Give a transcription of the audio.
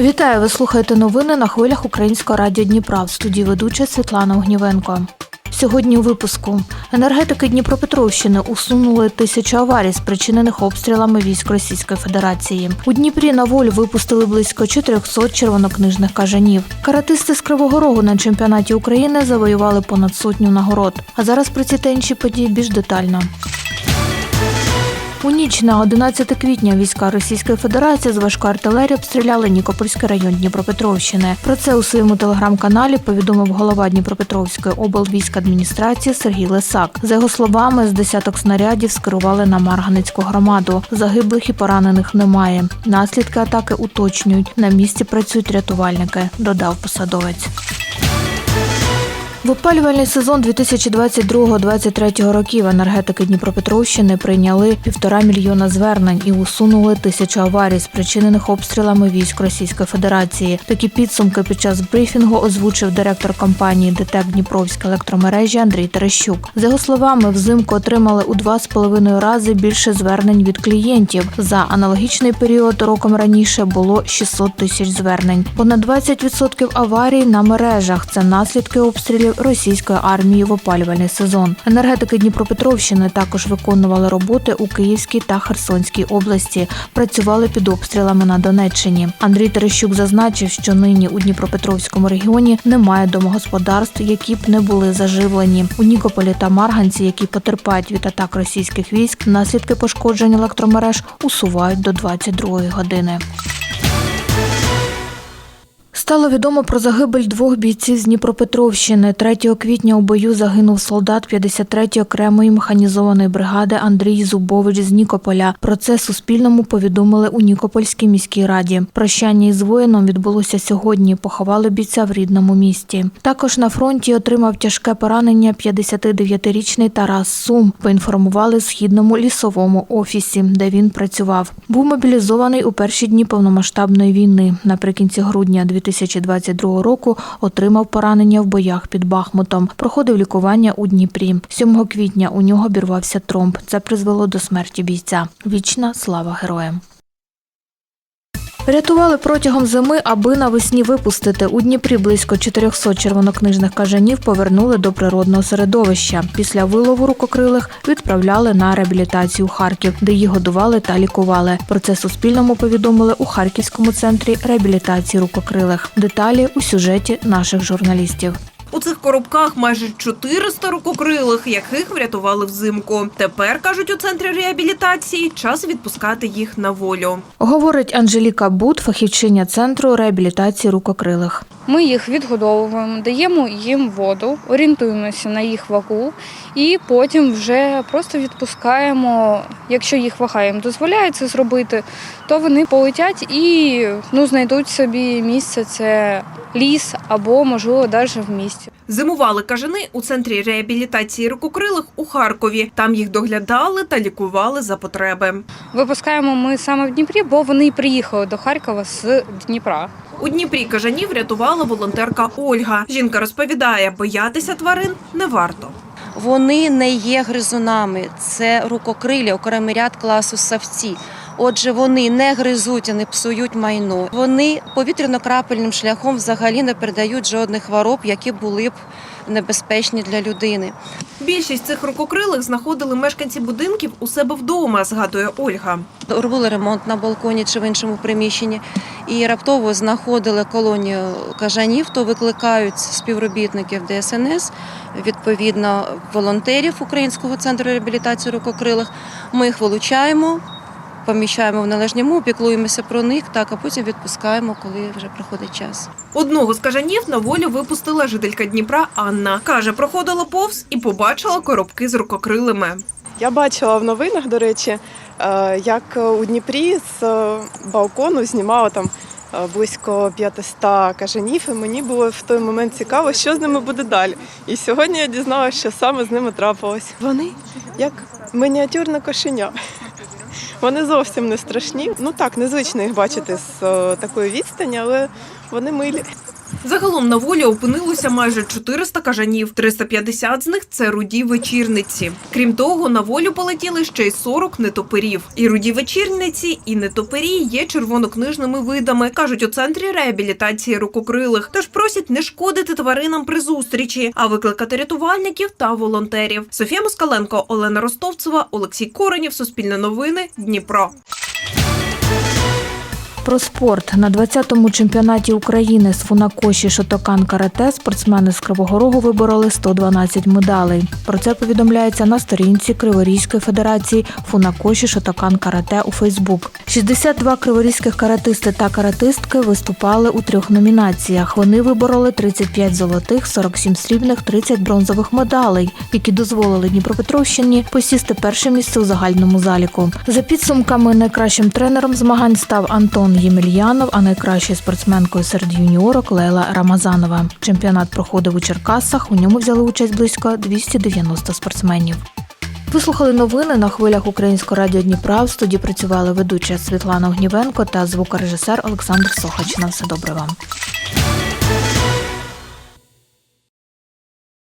Вітаю! Ви слухаєте новини на хвилях Українського радіо Дніпра. В студії ведуча Світлана Огнівенко. Сьогодні у випуску енергетики Дніпропетровщини усунули тисячу аварій, спричинених обстрілами військ Російської Федерації. У Дніпрі на волю випустили близько 400 червонокнижних кажанів. Каратисти з Кривого Рогу на чемпіонаті України завоювали понад сотню нагород. А зараз про ці та інші події більш детально. У ніч на 11 квітня війська Російської Федерації з важкої артилерії обстріляли Нікопольський район Дніпропетровщини. Про це у своєму телеграм-каналі повідомив голова Дніпропетровської облвійськадміністрації Сергій Лисак. За його словами, з десяток снарядів скерували на Марганецьку громаду. Загиблих і поранених немає. Наслідки атаки уточнюють. На місці працюють рятувальники, додав посадовець. В опалювальний сезон 2022-2023 років енергетики Дніпропетровщини прийняли півтора мільйона звернень і усунули тисячу аварій, спричинених обстрілами військ Російської Федерації. Такі підсумки під час брифінгу озвучив директор компанії ДТЕК Дніпровські електромережі Андрій Терещук. За його словами, взимку отримали у два з половиною рази більше звернень від клієнтів. За аналогічний період роком раніше було 600 тисяч звернень. Понад 20% аварій на мережах це наслідки обстрілів російської армії в опалювальний сезон. Енергетики Дніпропетровщини також виконували роботи у Київській та Херсонській області. Працювали під обстрілами на Донеччині. Андрій Терещук зазначив, що нині у Дніпропетровському регіоні немає домогосподарств, які б не були заживлені. У Нікополі та Марганці, які потерпають від атак російських військ, наслідки пошкоджень електромереж усувають до 22-ї години. Стало відомо про загибель двох бійців з Дніпропетровщини. 3 квітня у бою загинув солдат 53-ї окремої механізованої бригади Андрій Зубович з Нікополя. Про це Суспільному повідомили у Нікопольській міській раді. Прощання із воїном відбулося сьогодні. Поховали бійця в рідному місті. Також на фронті отримав тяжке поранення 59-річний Тарас Сум. Поінформували в східному лісовому офісі, де він працював. Був мобілізований у перші дні повномасштабної війни. Наприкінці грудня 2022 року отримав поранення в боях під Бахмутом. Проходив лікування у Дніпрі. 7 квітня у нього обірвався тромб. Це призвело до смерті бійця. Вічна слава героям. Рятували протягом зими, аби навесні випустити. У Дніпрі близько 400 червонокнижних кажанів повернули до природного середовища. Після вилову рукокрилих відправляли на реабілітацію Харків, де їх годували та лікували. Про це Суспільному повідомили у Харківському центрі реабілітації рукокрилих. Деталі у сюжеті наших журналістів. У цих коробках майже 400 рукокрилих, яких врятували взимку. Тепер кажуть у центрі реабілітації час відпускати їх на волю. Говорить Анжеліка Бут, фахівчиня центру реабілітації рукокрилих. Ми їх відгодовуємо, даємо їм воду, орієнтуємося на їх вагу і потім вже просто відпускаємо. Якщо їх вага їм дозволяє це зробити, то вони полетять і ну, знайдуть собі місце. Це ліс або, можливо, навіть в місті. Зимували кажани у центрі реабілітації рукокрилих у Харкові. Там їх доглядали та лікували за потреби. Випускаємо ми саме в Дніпрі, бо вони приїхали до Харкова з Дніпра. У Дніпрі кажанів рятувала волонтерка Ольга. Жінка розповідає, боятися тварин не варто. Вони не є гризунами, це рукокрилі, окремий ряд класу савці. Отже, вони не гризуть, і не псують майно. Вони повітряно-крапельним шляхом взагалі не передають жодних хвороб, які були б небезпечні для людини. Більшість цих рукокрилих знаходили мешканці будинків у себе вдома, згадує Ольга. Робили ремонт на балконі чи в іншому приміщенні і раптово знаходили колонію кажанів, то викликають співробітників ДСНС, відповідно волонтерів Українського центру реабілітації рукокрилих. Ми їх вилучаємо. Поміщаємо в належньому, піклуємося про них, так а потім відпускаємо, коли вже приходить час. Одного з кажанів на волю випустила жителька Дніпра Анна. Каже, проходила повз і побачила коробки з рукокрилими. Я бачила в новинах, до речі, е, як у Дніпрі з е, балкону знімало там е, близько 500 кажанів, і мені було в той момент цікаво, що з ними буде далі. І сьогодні я дізналася, що саме з ними трапилось. Вони як мініатюрне кошеня. Вони зовсім не страшні. Ну так, незвично їх бачити з е, такої відстані, але вони милі. Загалом на волі опинилося майже 400 кажанів. 350 з них це руді вечірниці. Крім того, на волю полетіли ще й 40 нетопирів. І руді вечірниці, і нетопирі є червонокнижними видами, кажуть у центрі реабілітації рукокрилих. Тож просять не шкодити тваринам при зустрічі, а викликати рятувальників та волонтерів. Софія Москаленко, Олена Ростовцева, Олексій Коренів, Суспільне новини, Дніпро. Про спорт на 20-му чемпіонаті України з фунакоші Шотокан Карате спортсмени з Кривого Рогу вибороли 112 медалей. Про це повідомляється на сторінці Криворізької федерації Фунакоші Шотокан Карате у Фейсбук. 62 криворізьких каратисти та каратистки виступали у трьох номінаціях. Вони вибороли 35 золотих, 47 срібних, 30 бронзових медалей, які дозволили Дніпропетровщині посісти перше місце у загальному заліку. За підсумками найкращим тренером змагань став Антон Ємельянов, а найкращою спортсменкою серед юніорок Лейла Рамазанова. Чемпіонат проходив у Черкасах. У ньому взяли участь близько 290 спортсменів. Вислухали новини на хвилях Українського радіо Дніпра. В студії працювали ведуча Світлана Огнівенко та звукорежисер Олександр Сохач. На все добре вам.